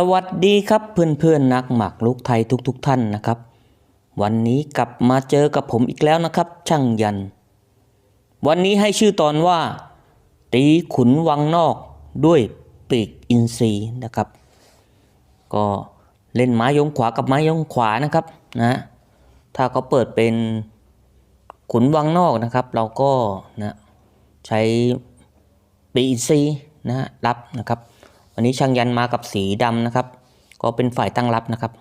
สวัสดีครับเพื่อนๆนักหมากลุกไทยทุกๆทท่านนะครับ วันนี้กลับมาเจอกับผมอีกแล้วนะครับ ช่างยัน วันนี้ให้ชื่อตอนว่า ตีขุนวังนอกด้วยปีกอินทรีนะครับ ก็เล่นไม้ยงขวากับไม้ยงขวานะครับนะถ้าเขาเปิดเป็นขุนวังนอกนะครับ เราก็นะใช้ปีกอินทรีนะฮะรับนะครับ วันนี้ช่างยันมากับสีดำนะครับ ก็เป็นฝ่ายตั้งรับนะครับ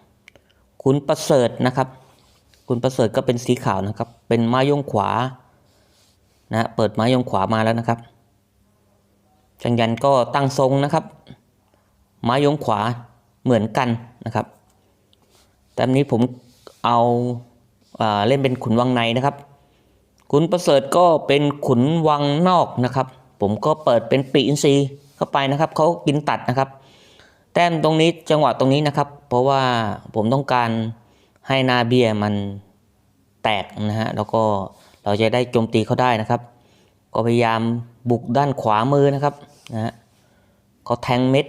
คุณประเสริฐนะครับ คุณประเสริฐก็เป็นสีขาวนะครับ เป็นไม้ยงขวานะฮะเปิดไม้ยงขวามาแล้วนะครับช่างยันก็ตั้งทรงนะครับ ไม้ยงขวาเหมือนกันนะครับแต่อันนี้ผมเอาอ่าเล่นเป็นขุนวังในนะครับคุณประเสริฐก็เป็นขุนวังนอกนะครับ ผมก็เปิดเป็นปีอินทรีย์ เข้าไปนะครับเขากินตัดนะครับ แต้มตรงนี้จังหวะตรงนี้นะครับ เพราะว่าผมต้องการให้นาเบียมันแตกนะฮะแล้วก็เราจะได้โจมตีเขาได้นะครับ ก็พยายามบุกด้านขวามือนะครับนะฮะเขาแทงเม็ด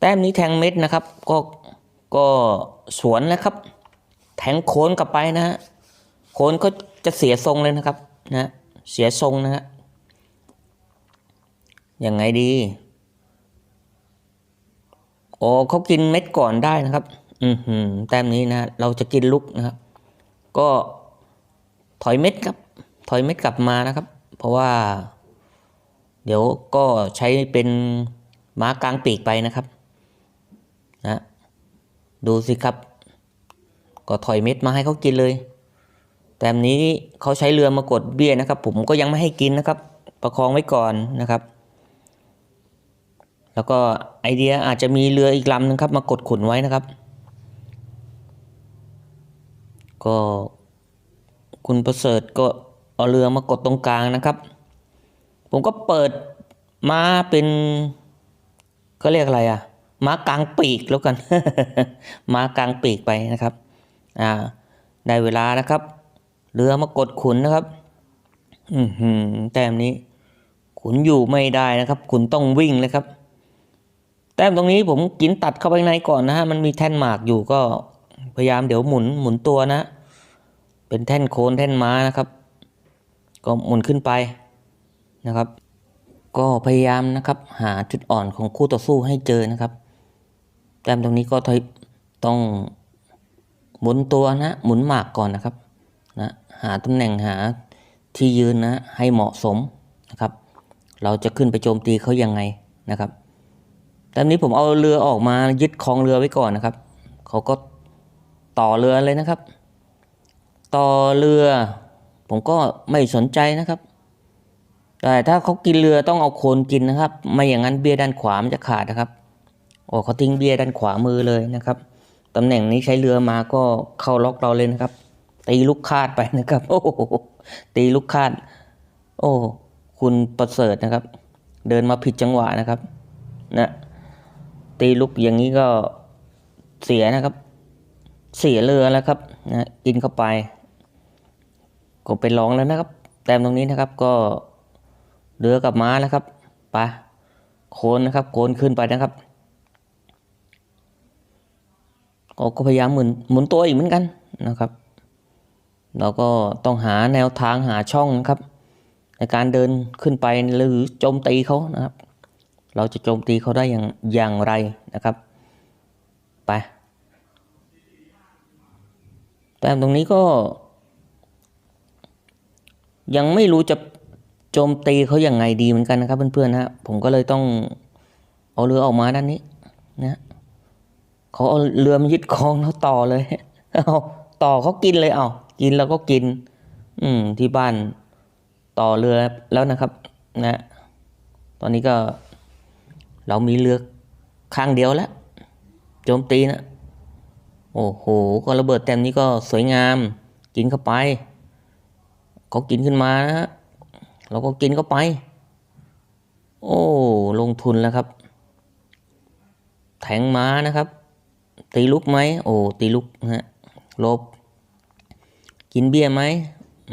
แต้มนี้แทงเม็ดนะครับ ก็ก็สวนนะครับ แทงโค้นกลับไปนะฮะโค้นก็จะเสียทรงเลยนะครับนะเสียทรงนะฮะยังไงดี โอ้เขากินเม็ดก่อนได้นะครับ อือหือแต้มนี้นะเราจะกินลุกนะครับ ก็ถอยเม็ดครับ ถอยเม็ดกลับมานะครับ เพราะว่า เดี๋ยวก็ใช้เป็นม้ากลางปีกไปนะครับ นะดูสิครับ ก็ถอยเม็ดมาให้เขากินเลย แต่อันนี้เขาใช้เรือมากดเบี้ยนะครับ ผมก็ยังไม่ให้กินนะครับ ประคองไว้ก่อนนะครับ แล้วก็ไอเดียอาจจะมีเรืออีกลำนึงครับมากดขุนไว้นะครับ ก็คุณประเสริฐก็เอาเรือมากดตรงกลางนะครับ ผมก็เปิดมาเป็นก็เรียกอะไรอะม้ากลางปีกแล้วกัน ม้ากลางปีกไปนะครับอ่าได้เวลานะครับเรือมากดขุนนะครับ อือหือแต้มนี้ ขุนอยู่ไม่ได้นะครับ ขุนต้องวิ่งเลยครับ แต้มตรงนี้ผมกินตัดเข้าไปในก่อนนะฮะมันมีแท่นหมากอยู่ก็พยายามเดี๋ยวหมุนหมุนตัวนะ เป็นแท่นโคนแท่นม้านะครับ ก็หมุนขึ้นไปนะครับ ก็พยายามนะครับ หาจุดอ่อนของคู่ต่อสู้ให้เจอนะครับ แต้มตรงนี้ก็ต้องหมุนตัวนะ หมุนหมากก่อนนะครับนะหาตำแหน่งหาที่ยืนนะให้เหมาะสมนะครับ เราจะขึ้นไปโจมตีเขายังไงนะครับ ตอนนี้ผมเอาเรือออกมายึดคลองเรือไว้ก่อนนะครับ เขาก็ต่อเรือเลยนะครับ ต่อเรือ ผมก็ไม่สนใจนะครับ แต่ถ้าเขากินเรือต้องเอาโคนกินนะครับ ไม่อย่างนั้นเบี้ยด้านขวามันจะขาดนะครับโอ้เขาทิ้งเบี้ยด้านขวามือเลยนะครับตำแหน่งนี้ใช้เรือมาก็เข้าล็อกเราเลยนะครับตีลูกคาดไปนะครับ โอ้โหตีลูกคาด โอ้ คุณประเสริฐนะครับ เดินมาผิดจังหวะนะครับ นะ ตีลุกอย่างนี้ก็เสียนะครับ เสียเรือแล้วครับนะกินเข้าไป ก็ไปลองแล้วนะครับ แต้มตรงนี้นะครับก็เรือกับม้าแล้วครับไปโคนนะครับ โคนขึ้นไปนะครับก็ก็พยายามหมุนหมุนตัวอีกเหมือนกันนะครับ เราก็ต้องหาแนวทางหาช่องนะครับ ในการเดินขึ้นไปหรือโจมตีเขานะครับ เราจะโจมตีเขาได้อย่างอย่างไรนะครับ ไปแต่ตรงนี้ก็ ยังไม่รู้จะโจมตีเขาอย่างไงดีเหมือนกันนะครับ เพื่อนๆนะฮะผมก็เลยต้องเอาเรือออกมาด้านนี้นะเขาเอาเรือมายึดคลองแล้วต่อเลยเอาต่อเขากินเลยเอากินแล้วก็กิน อืมที่บ้านต่อเรือแล้วนะครับ นะ ตอนนี้ก็ เรามีเรือข้างเดียวแล้วโจมตีนะ โอ้โห ก็ระเบิดแต้มนี้ก็สวยงาม กินเข้าไปเขากินขึ้นมานะฮะเราก็กินเข้าไป โอ้ ลงทุนแล้วครับ แทงม้านะครับ ตีลุกไหม โอ้ ตีลุกนะฮะลบ กินเบี้ยไหม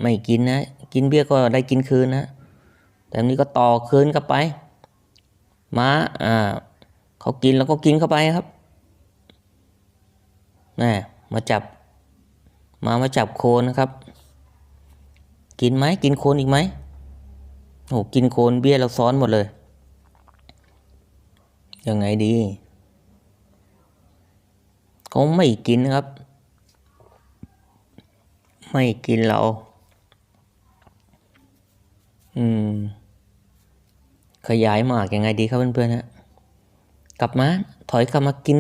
ไม่กินนะ กินเบี้ยก็ได้กินคืนนะ แต่นี้ก็ต่อคืนเข้าไป ม้าอ่าเขากินแล้วก็กินเข้าไปครับแม่มาจับมามาจับโคนนะครับ กินไหมกินโคนอีกไหมโอ้กินโคนเบี้ยเราซ้อนหมดเลย ยังไงดีเขาไม่กินครับ ไม่กินเรา อืม ขยายหมากยังไงดีครับเพื่อนๆฮะกลับมาถอยกลับมากิน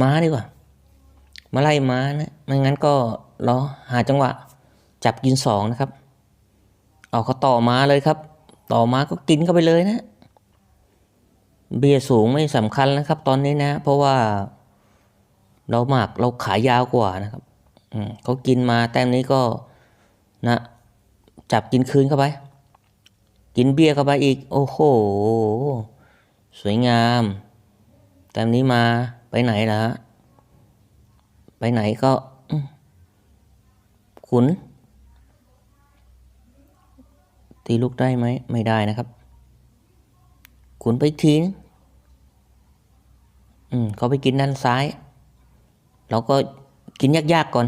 ม้าดีกว่า มาไล่ม้านะไม่งั้นก็รอหาจังหวะ จับกินสองนะครับ เอาเขาต่อม้าเลยครับ ต่อม้าก็กินเข้าไปเลยนะ เบียร์สูงไม่สำคัญนะครับ ตอนนี้นะ เพราะว่า เราหมากเราขายยาวกว่านะครับอืมเขากินมาแต้มนี้ก็นะ จับกินคืนเข้าไป กินเบียร์เข้าไปอีก โอ้โห สวยงามแต้มนี้มาไปไหนล่ะ ไปไหนก็ขุน ตีลูกได้ไหม ไม่ได้นะครับ ขุนไปอีกทีนึงอืมเขาไปกินด้านซ้าย เราก็กินยากๆก่อน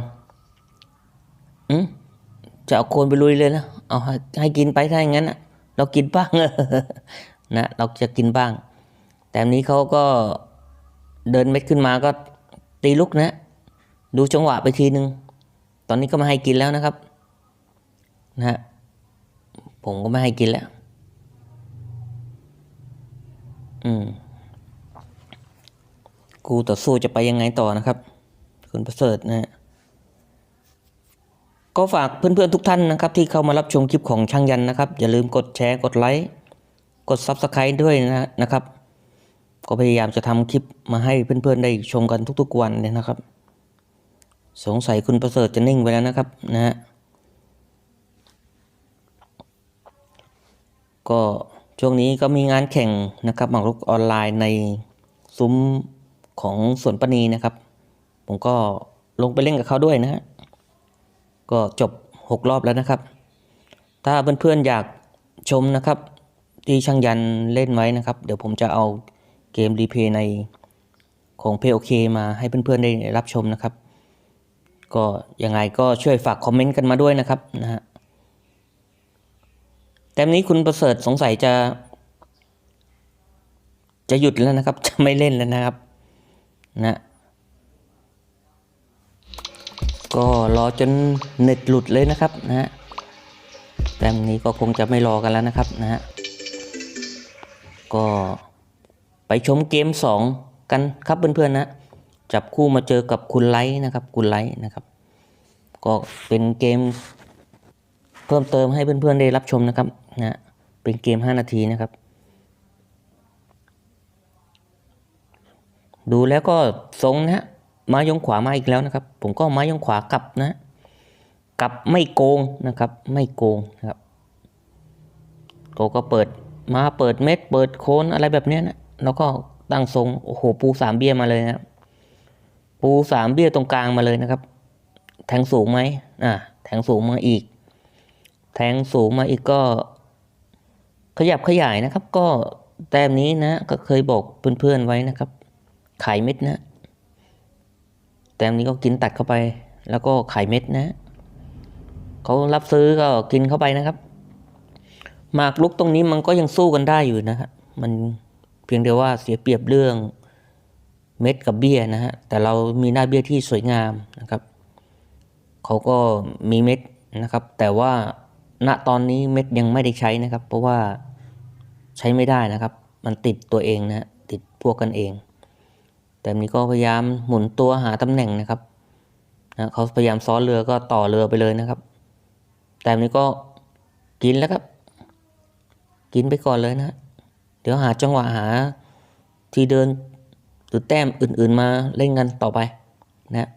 อืมจะเอาโคนไปลุยเลยนะ เอาให้ให้กินไปถ้าอย่างนั้นนะ เรากินบ้างนะเราจะกินบ้าง แต่นนี้เขาก็เดินเม็ดขึ้นมาก็ตีลุกนะ ดูจังหวะไปทีนึง ตอนนี้ก็ไม่ให้กินแล้วนะครับนะฮะผมก็ไม่ให้กินแล้ว อืมกูต่อสู้จะไปยังไงต่อนะครับ คุณประเสริฐนะฮะ ก็ฝากเพื่อนๆทุกท่านนะครับที่เข้ามารับชมคลิปของช่างยันนะครับ อย่าลืมกดแชร์กดไลค์กด Subscribe ด้วยนะนะครับ ก็พยายามจะทำคลิปมาให้เพื่อนๆได้ชมกันทุกๆวันเลยนะครับ สงสัยคุณประเสริฐจะนิ่งไปแล้วนะครับนะฮะก็ช่วงนี้ก็มีงานแข่งนะครับหมากรุกออนไลน์ในซุ้มของสวนปณีนะครับ ผมก็ลงไปเล่นกับเขาด้วยนะฮะ ก็จบ 6 รอบแล้วนะครับ ถ้าเพื่อนๆอยากชมนะครับที่ช่างยันเล่นไว้นะครับ เดี๋ยวผมจะเอาเกมรีเพย์ในของ POK มาให้เพื่อนๆได้รับชมนะครับ ก็ยังไงก็ช่วยฝากคอมเมนต์กันมาด้วยนะครับนะฮะแต่นี้คุณประเสริฐสงสัยจะ จะหยุดแล้วนะครับ จะไม่เล่นแล้วนะครับนะ ก็รอจนเน็ตหลุดเลยนะครับนะฮะแต้มนี้ก็คงจะไม่รอกันแล้วนะครับนะฮะก็ไปชมเกม 2 กันครับเพื่อนๆนะจับคู่มาเจอกับคุณไลท์นะครับ คุณไลท์นะครับ ก็เป็นเกมเพิ่มเติมให้เพื่อนๆได้รับชมนะครับนะฮะเป็นเกม 5 นาทีนะครับ ดูแล้วก็ทรงนะฮะ ไม้ยงขวามาอีกแล้วนะครับ ผมก็ไม้ยงขวากลับนะกลับไม่โกงนะครับ ไม่โกงนะครับโกก็เปิดมาเปิดเม็ด เปิดโคนอะไรแบบนี้นะแล้วก็ตั้งทรงโอ้โหปูสามเบี้ยมาเลยนะปูสามเบี้ยตรงกลางมาเลยนะครับ แทงสูงไหมอ่าแทงสูงมาอีก แทงสูงมาอีกก็ ขยับขยายนะครับ ก็แต้มนี้นะก็เคยบอกเพื่อนๆไว้นะครับ ขายเม็ดนะ แต้มนี้ก็กินตัดเข้าไป แล้วก็ไขายเม็ดนะเขารับซื้อก็กินเข้าไปนะครับ หมากลุกตรงนี้มันก็ยังสู้กันได้อยู่นะครับมันเพียงเดียวว่าเสียเปรียบเรื่องเม็ดกับเบี้ยนะฮะแต่เรามีหน้าเบี้ยที่สวยงามนะครับเขาก็มีเม็ดนะครับ แต่ว่าณตอนนี้เม็ดยังไม่ได้ใช้นะครับ เพราะว่าใช้ไม่ได้นะครับ มันติดตัวเองนะฮะติดพวกกันเอง แต่นี้ก็พยายามหมุนตัวหาตำแหน่งนะครับนะเขาพยายามซ้อนเรือก็ต่อเรือไปเลยนะครับ แต่นี้ก็กินแล้วครับ กินไปก่อนเลยนะ เดี๋ยวหาจังหวะหาที่เดินหรือแต้มอื่นๆมาเล่นกันต่อไปนะ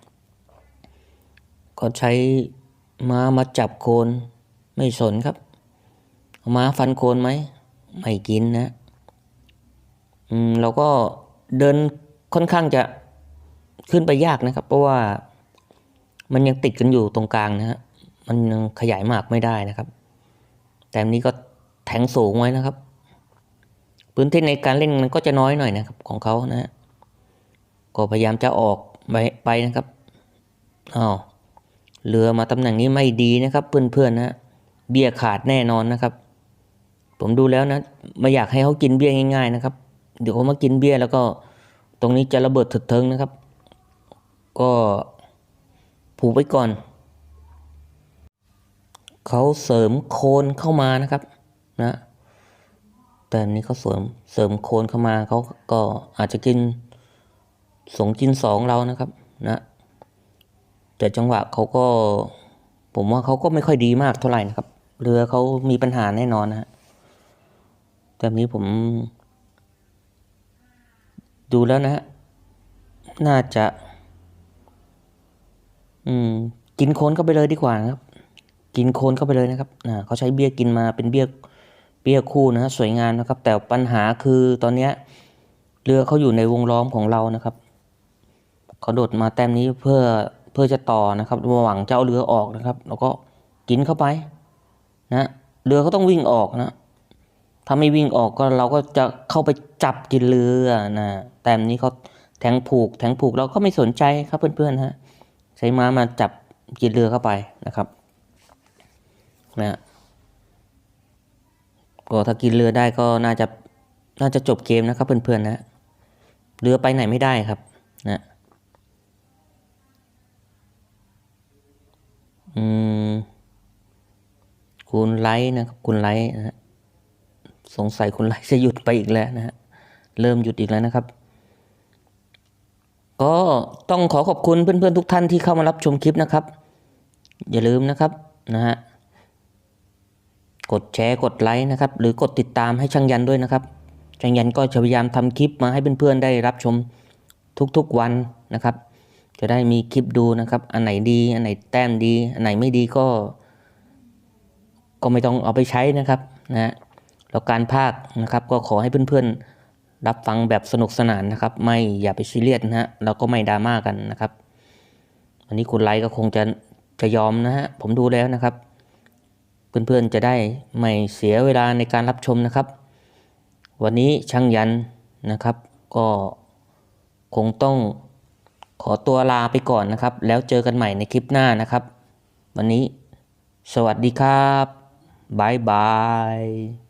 ก็ใช้ม้ามาจับโคนไม่สนครับม้าฟันโคนไหมไม่กินนะอืมเราก็เดิน ค่อนข้างจะขึ้นไปยากนะครับ เพราะว่ามันยังติดกันอยู่ตรงกลางนะฮะมันยังขยายมากไม่ได้นะครับ แต่นนี้ก็แทงสูงไว้นะครับ พื้นที่ในการเล่นมันก็จะน้อยหน่อยนะครับ ของเขานะฮะก็พยายามจะออกไปไปนะครับอ้าวเรือมาตำแหน่งนี้ไม่ดีนะครับ เพื่อนๆนะเบี้ยขาดแน่นอนนะครับ ผมดูแล้วนะไม่อยากให้เขากินเบี้ยง่าย ๆ นะครับ เดี๋ยวเขามากินเบี้ยแล้วก็ ตรงนี้จะระเบิดถึดเทิงนะครับ ก็ผูกไว้ก่อน เขาเสริมโคนเข้ามานะครับนะแต่นนี้เขาเสริมเสริมโคนเข้ามาเขาก็อาจจะกินสงกินสองเรานะครับนะแต่จังหวะเขาก็ ผมว่าเขาก็ไม่ค่อยดีมากเท่าไหร่นะครับ เรือเขามีปัญหาแน่นอนนะฮะแต่นี้ผม ดูแล้วนะฮะน่าจะ อืม กินโคนเข้าไปเลยดีกว่านะครับ กินโคนเข้าไปเลยนะครับอ่าเขาใช้เบี้ยกินมาเป็นเบี้ยเบี้ยคู่นะฮะสวยงามนะครับ แต่ปัญหาคือตอนเนี้ยเรือเขาอยู่ในวงล้อมของเรานะครับเขาโดดมาแต้มนี้เพื่อเพื่อจะต่อนะครับหวังจะเอาเรือออกนะครับ แล้วก็กินเข้าไป นะเรือก็ต้องวิ่งออกนะ ถ้าไม่วิ่งออกก็เราก็จะเข้าไปจับกินเรือนะแต้มนี้เขาแทงผูกแทงผูกเราก็ไม่สนใจครับเพื่อนๆฮะใช้ม้ามาจับกินเรือเข้าไปนะครับนะก็ถ้ากินเรือได้ก็น่าจะน่าจะจบเกมนะครับเพื่อนๆนะเรือไปไหนไม่ได้ครับนะอืมคุณไลท์นะครับคุณไลท์นะ สงสัยคุณไลท์จะหยุดไปอีกแล้วนะฮะเริ่มหยุดอีกแล้วนะครับ ก็ต้องขอขอบคุณเพื่อนๆทุกท่านที่เข้ามารับชมคลิปนะครับ อย่าลืมนะครับนะฮะกดแชร์กดไลค์นะครับ หรือกดติดตามให้ช่างยันด้วยนะครับ ช่างยันก็จะพยายามทำคลิปมาให้เพื่อนๆได้รับชมทุกๆวันนะครับ จะได้มีคลิปดูนะครับ อันไหนดี อันไหนแต้มดี อันไหนไม่ดีก็ ก็ไม่ต้องเอาไปใช้นะครับนะฮะ แล้วการภาคนะครับก็ขอให้เพื่อนๆ รับฟังแบบสนุกสนานนะครับ ไม่อย่าไปซีเรียสนะฮะแล้วก็ไม่ดราม่ากันนะครับอันนี้คุณไลค์ก็คงจะจะยอมนะฮะผมดูแล้วนะครับ เพื่อนๆจะได้ไม่เสียเวลาในการรับชมนะครับ วันนี้ช่างยันนะครับ ก็คงต้องขอตัวลาไปก่อนนะครับ แล้วเจอกันใหม่ในคลิปหน้านะครับ วันนี้สวัสดีครับบายบาย